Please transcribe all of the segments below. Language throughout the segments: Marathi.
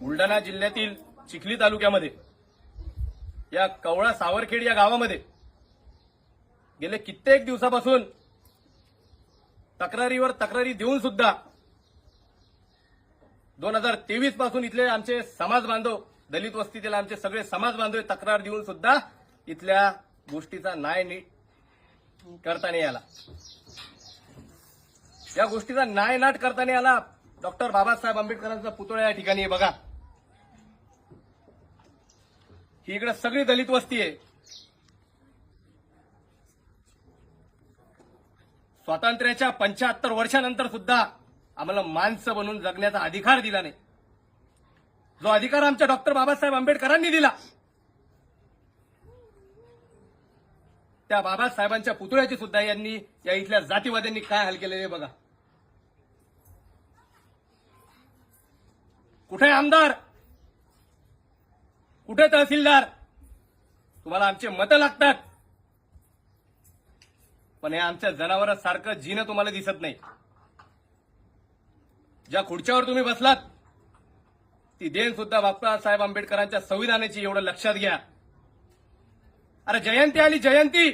बुलढाणा जिल्ह्यातील चिखली तालुक्यामध्ये या कवळा सावरखेड या गावामध्ये गेले कित्येक दिवसापासून तक्रारीवर तक्रारी देऊन सुद्धा दोन हजार तेवीसपासून इथले आमचे समाज बांधव दलित वस्तीतील आमचे सगळे समाज बांधव तक्रार देऊन सुद्धा इथल्या गोष्टीचा न्याय नीट करता नाही आला. या गोष्टीचा न्याय नाट करता नाही आला. डॉक्टर बाबासाहेब आंबेडकरांचा पुतळा या ठिकाणी बघा. ही इकडे सगळी दलित वस्ती आहे. स्वातंत्र्याच्या पंच्याहत्तर वर्षानंतर सुद्धा आम्हाला माणसं बनून जगण्याचा अधिकार दिला नाही. जो अधिकार आमच्या डॉक्टर बाबासाहेब आंबेडकरांनी दिला. त्या बाबासाहेबांच्या पुतळ्याची सुद्धा यांनी या इथल्या जातीवाद्यांनी काय हाल केलेले आहे बघा. कुठे आमदार? कुठे तहसीलदार? तुम्हाला आमचे मतं लागतात. पण हे आमच्या जनावरांसारखं जीन तुम्हाला दिसत नाही. ज्या खुर्च्यावर तुम्ही बसलात ती देण सुद्धा बाबासाहेब आंबेडकरांच्या संविधानाची एवढं लक्षात घ्या. अरे जयंती आली जयंती!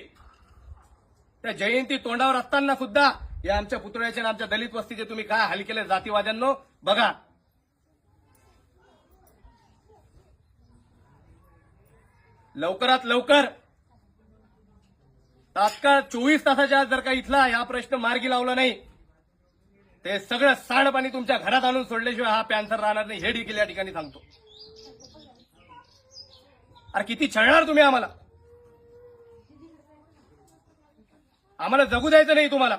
त्या जयंती तोंडावर असताना सुद्धा या आमच्या पुतळ्याचे आणि आमच्या दलित वस्तीचे तुम्ही काय हाल केले जातीवाद्यांनो? बघा. लवकरात लवकर. तात्काळ चोवीस तासाच्या आत जर का इथला हा प्रश्न मार्गी लावला नाही ते सगळं सांडपाणी तुमच्या घरात आणून सोडल्याशिवाय हा पॅन्सर राहणार नाही. हे देखील या ठिकाणी सांगतो. अरे किती छळणार तुम्ही आम्हाला? आम्हाला जगू द्यायचं नाही तुम्हाला.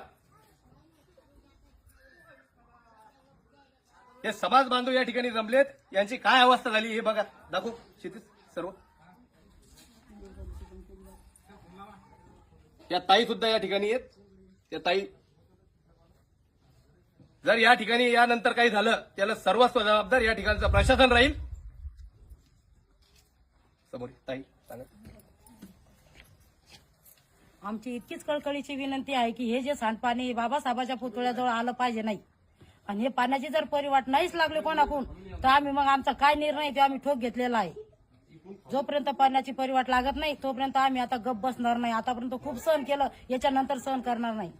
हे समाज बांधव या ठिकाणी जमलेत. यांची काय अवस्था झाली हे बघा. दाखवू क्षितिज सर्व. या ताई सुद्धा या ठिकाणी आहेत. त्या ताई जर या ठिकाणी यानंतर काही झालं त्याला सर्वस्व जबाबदार या ठिकाणचं प्रशासन राहील. समोर ताई सांगा. आमची इतकीच कळकळीची विनंती आहे की हे जे सांडपाणी बाबासाहेबाच्या पुतळ्याजवळ आलं पाहिजे नाही आणि हे पाण्याची जर परिवाट नाहीच लागले कोणाकडून तर आम्ही मग आमचा काय निर्णय आहे आम्ही ठोक घेतलेला आहे. जोपर्यंत पाण्याची परिवाट लागत नाही तोपर्यंत आम्ही आता गप बसणार नाही. आतापर्यंत खूप सहन केलं याच्यानंतर सहन करणार नाही.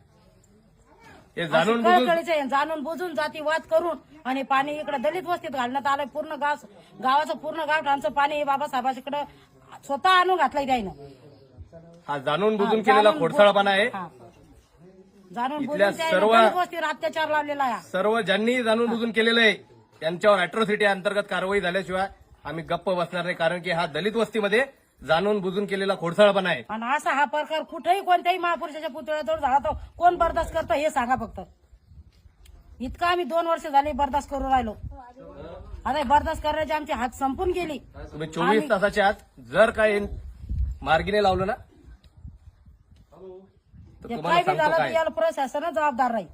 हे जाणून बुजून कळकळीचं आहे. जाणून बुजून जातीवाद करून आणि पाणी इकडे दलित वस्तीत घालण्यात आलंय. पूर्ण गाव गावाचं पूर्ण गावठाणचं पाणी हे बाबासाहेबांकडे स्वतः आणून घातलंय त्यानं हा जाणून बुजून हा, केलेला जाणून खोडसाळपणा आहे. हा. जाणून इथल्या बुजून त्या सर्व- दलित वस्तीवर अत्याचार लावलेला आहे. सर्व ज्यांनी जाणून बुजून केलेलं आहे त्यांच्यावर अॅट्रॉसिटी अंतर्गत कारवाई झाल्याशिवाय आम्ही गप्प बसणार नाही कारण की हा दलित वस्तीमध्ये जाणून बुजून केलेला खोडसाळपणा आहे. आणि असा हा प्रकार कुठेही कोणत्याही महापुरुषाच्या पुतळ्याजवळ झाला कोण बर्दाश्त करतं हे सांगा फक्त. इतकं आम्ही दोन वर्ष झाली बर्दाश्त करून राहिलो. आता बर्दाश्त करण्याची आमची हात संपून गेली. तुम्ही चोवीस तासाच्या आत जर काही मार्गीने लावलं ना तर तुम्हाला काय बी सांगतो झालं तर काय? याला प्रशासन जबाबदार राहील.